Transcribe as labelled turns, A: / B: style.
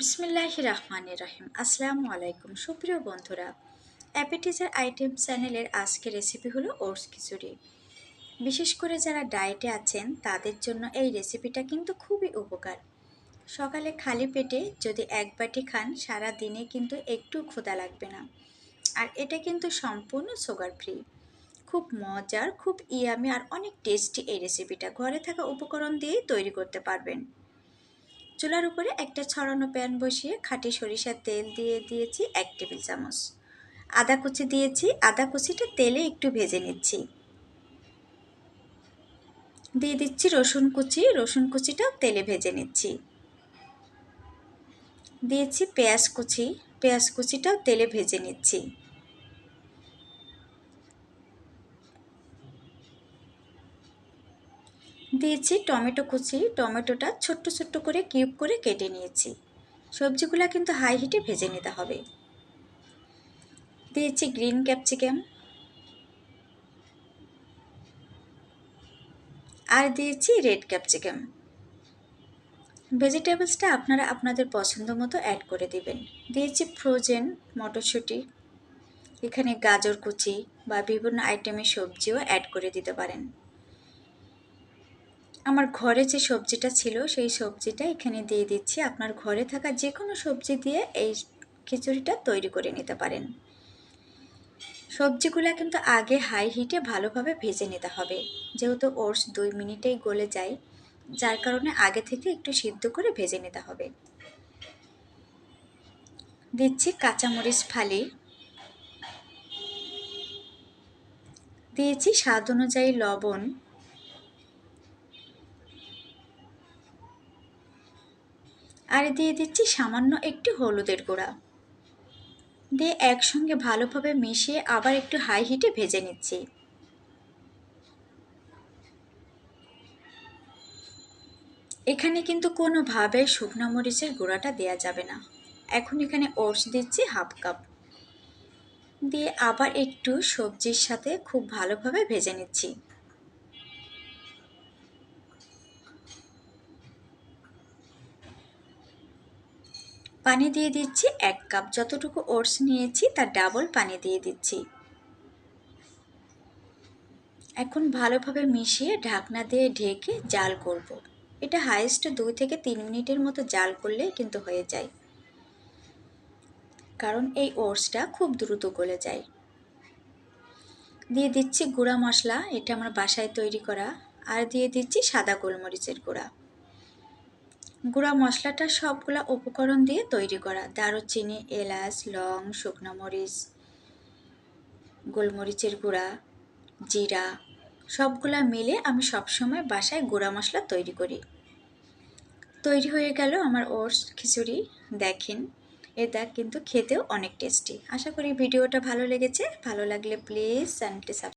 A: বিসমিল্লাহ রহমান রহিম আসসালামু আলাইকুম সুপ্রিয় বন্ধুরা, অ্যাপেটিজার আইটেম চ্যানেলের আজকের রেসিপি হলো ওটস খিচুড়ি। বিশেষ করে যারা ডায়েটে আছেন, তাদের জন্য এই রেসিপিটা কিন্তু খুবই উপকার। সকালে খালি পেটে যদি এক বাটি খান, সারা দিনে কিন্তু একটু ক্ষুধা লাগবে না। আর এটা কিন্তু সম্পূর্ণ সুগার ফ্রি খুব মজার, খুব ইয়ামি আর অনেক টেস্টি এই রেসিপিটা। ঘরে থাকা উপকরণ দিয়েই তৈরি করতে পারবেন। চুলার উপরে একটা ছড়ানো প্যান বসিয়ে খাঁটি সরিষার তেল দিয়ে দিয়েছি এক টেবিল চামচ। আদা কুচি দিয়েছি। আদা কুচিটা তেলে একটু ভেজে নিচ্ছি। দিয়ে দিচ্ছি রসুন কুচি। রসুন কুচিটাও তেলে ভেজে নিচ্ছি। দিয়েছি পেঁয়াজ কুচি। পেঁয়াজ কুচিটাও তেলে ভেজে নিচ্ছি। দিয়েছি টমেটো কুচি। টমেটোটা ছোট্ট ছোট্ট করে কিউব করে কেটে নিয়েছি। সবজিগুলো কিন্তু হাই হিটে ভেজে নিতে হবে। দিয়েছি গ্রিন ক্যাপসিকাম। আর দিয়েছি রেড ক্যাপসিকাম। ভেজিটেবলসটা আপনারা আপনাদের পছন্দ মতো অ্যাড করে দিবেন। দিয়েছি ফ্রোজেন মটরশুঁটি। এখানে গাজর কুচি বা বিভিন্ন আইটেমের সবজিও অ্যাড করে দিতে পারেন। আমার ঘরে যে সবজিটা ছিল, সেই সবজিটা এখানে দিয়ে দিচ্ছি। আপনার ঘরে থাকা যে কোনো সবজি দিয়ে এই খিচুড়িটা তৈরি করে নিতে পারেন। সবজিগুলো কিন্তু আগে হাই হিটে ভালোভাবে ভেজে নিতে হবে। যেহেতু ওটস দুই মিনিটেই গলে যায়, যার কারণে আগে থেকে একটু সিদ্ধ করে ভেজে নিতে হবে। দিচ্ছি কাঁচামরিচ ফালি। দিয়েছি স্বাদ অনুযায়ী লবণ। আর দিয়ে দিচ্ছি সামান্য একটু হলুদের গুঁড়া। দিয়ে একসঙ্গে ভালোভাবে মিশিয়ে আবার একটু হাই হিটে ভেজে নিচ্ছি। এখানে কিন্তু কোনোভাবে শুকনো মরিচের গুঁড়াটা দেওয়া যাবে না। এখন এখানে ওটস দিচ্ছি হাফ কাপ দিয়ে আবার একটু সবজির সাথে খুব ভালোভাবে ভেজে নিচ্ছি। পানি দিয়ে দিচ্ছি এক কাপ। যতটুকু ওটস নিয়েছি, তার ডাবল পানি দিয়ে দিচ্ছি। এখন ভালোভাবে মিশিয়ে ঢাকনা দিয়ে ঢেকে জাল করব। এটা হাইয়েস্ট দুই থেকে তিন মিনিটের মতো জাল করলে কিন্তু হয়ে যায়। কারণ এই ওটসটা খুব দ্রুত গলে যায়। দিয়ে দিচ্ছি গুঁড়া মশলা, এটা আমার বাসায় তৈরি করা। আর দিয়ে দিচ্ছি সাদা গোলমরিচের গুঁড়া। গুঁড়া মশলাটা সবগুলা উপকরণ দিয়ে তৈরি করা। দারুচিনি, এলাচ, লং, শুকনো মরিচ, গোলমরিচের গুঁড়া, জিরা, সবগুলা মিলে আমি সবসময় বাসায় গুঁড়া মশলা তৈরি করি। তৈরি হয়ে গেল আমার ওটস খিচুড়ি। দেখেন, এটা কিন্তু খেতেও অনেক টেস্টি। আশা করি ভিডিওটা ভালো লেগেছে। ভালো লাগলে প্লিজ চ্যানেলটি